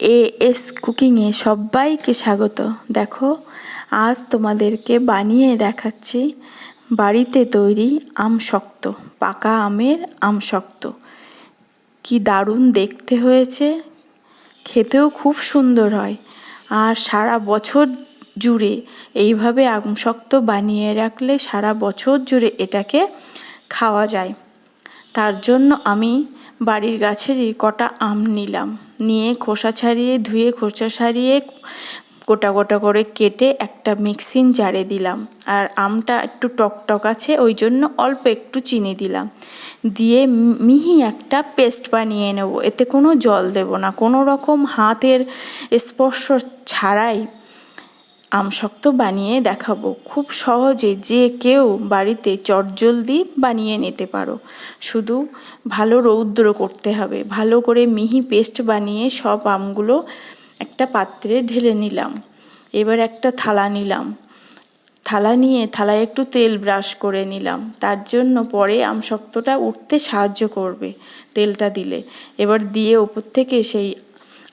A S কুকিংয়ে সবাইকে স্বাগত। দেখো, আজ তোমাদেরকে বানিয়ে দেখাচ্ছি বাড়িতে তৈরি আম শক্ত, পাকা আমের আম শক্ত। কি দারুণ দেখতে হয়েছে, খেতেও খুব সুন্দর হয়। আর সারা বছর জুড়ে এইভাবে আম শক্ত বানিয়ে রাখলে সারা বছর জুড়ে এটাকে খাওয়া যায়। তার জন্য আমি বাড়ির গাছেরই কটা আম নিলাম। নিয়ে খোসা ছাড়িয়ে, ধুয়ে খোসা ছাড়িয়ে গোটা গোটা করে কেটে একটা মিক্সিং জারে দিলাম। আর আমটা একটু টকটক আছে, ওই জন্য অল্প একটু চিনি দিলাম। দিয়ে মিহি একটা পেস্ট বানিয়ে নেব। এতে কোনো জল দেব না। কোনো রকম হাতের স্পর্শ ছাড়াই আমশক্ত বানিয়ে দেখাবো। খুব সহজে যে কেউ বাড়িতে চটজলদি বানিয়ে নিতে পারো। শুধু ভালো রৌদ্র করতে হবে। ভালো করে মিহি পেস্ট বানিয়ে সব আমগুলো একটা পাত্রে ঢেলে নিলাম। এবার একটা থালা নিলাম। থালা নিয়ে থালায় একটু তেল ব্রাশ করে নিলাম। তার জন্য পরে আমশক্তটা উঠতে সাহায্য করবে তেলটা দিলে। এবার দিয়ে ওপর থেকে সেই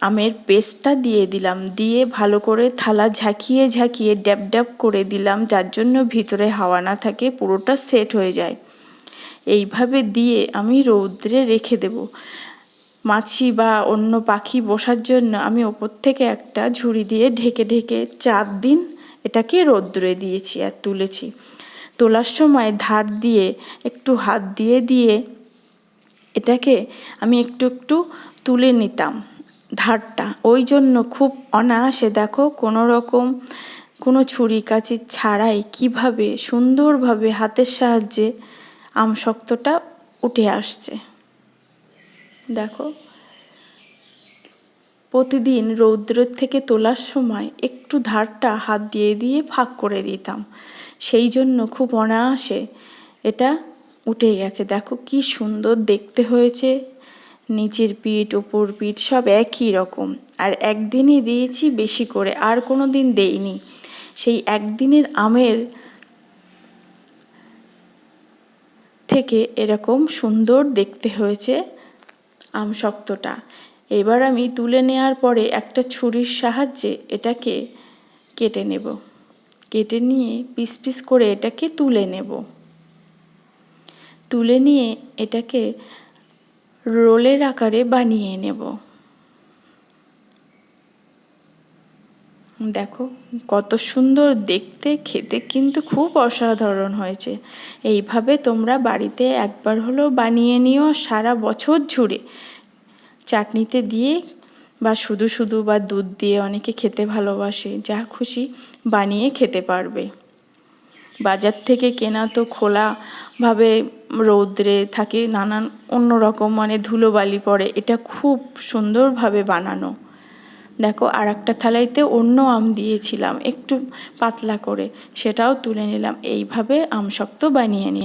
আমের পেস্টটা দিয়ে দিলাম। দিয়ে ভালো করে থালা ঝাঁকিয়ে ঝাঁকিয়ে ড্যাব ড্যাব করে দিলাম, যার জন্য ভিতরে হাওয়া না থাকে, পুরোটা সেট হয়ে যায়। এইভাবে দিয়ে আমি রৌদ্রে রেখে দেব। মাছি বা অন্য পাখি বসার জন্য আমি ওপর থেকে একটা ঝুড়ি দিয়ে ঢেকে ঢেকে চার দিন এটাকে রৌদ্রে দিয়েছি আর তুলেছি। তোলার সময় ধার দিয়ে, একটু হাত দিয়ে দিয়ে এটাকে আমি একটু একটু তুলে নিতাম। ধারটা। ওই জন্য খুব অনায়াসে দেখো কোনো রকম কোনো ছুরি কাচি ছাড়াই কীভাবে সুন্দরভাবে হাতের সাহায্যে আমশক্তটা উঠে আসছে। দেখো, প্রতিদিন রৌদ্রের থেকে তোলার সময় একটু ধারটা হাত দিয়ে দিয়ে ফাঁক করে দিতাম। সেই জন্য খুব অনায়াসে এটা উঠে গেছে। দেখো কি সুন্দর দেখতে হয়েছে। নিচের পিঠ ওপর পিঠ সব একই রকম। আর একদিনই দিয়েছি, বেশি করে আর কোনো দিন দেইনি। সেই একদিনের আমের থেকে এরকম সুন্দর দেখতে হয়েছে আম শক্তটা। এবার আমি তুলে নেওয়ার পরে একটা ছুরির সাহায্যে এটাকে কেটে নেব। কেটে নিয়ে পিস পিস করে এটাকে তুলে নেব। তুলে নিয়ে এটাকে রোলের আকারে বানিয়ে নেব। দেখো, কত সুন্দর দেখতে, খেতে কিন্তু খুব অসাধারণ হয়েছে। এইভাবে তোমরা বাড়িতে একবার হলেও বানিয়ে নিও সারা বছর জুড়ে। চাটনিতে দিয়ে বা শুধু শুধু বা দুধ দিয়ে অনেকে খেতে ভালোবাসে, যা খুশি বানিয়ে খেতে পারবে। বাজার থেকে কেনা তো খোলাভাবে রৌদ্রে থাকে, নানান অন্য রকম মানে ধুলোবালি পড়ে। এটা খুব সুন্দরভাবে বানানো। দেখো আর একটা থালাইতে অন্য আম দিয়েছিলাম, একটু পাতলা করে। সেটাও তুলে নিলাম। এইভাবে আম শক্ত বানিয়ে নিয়ে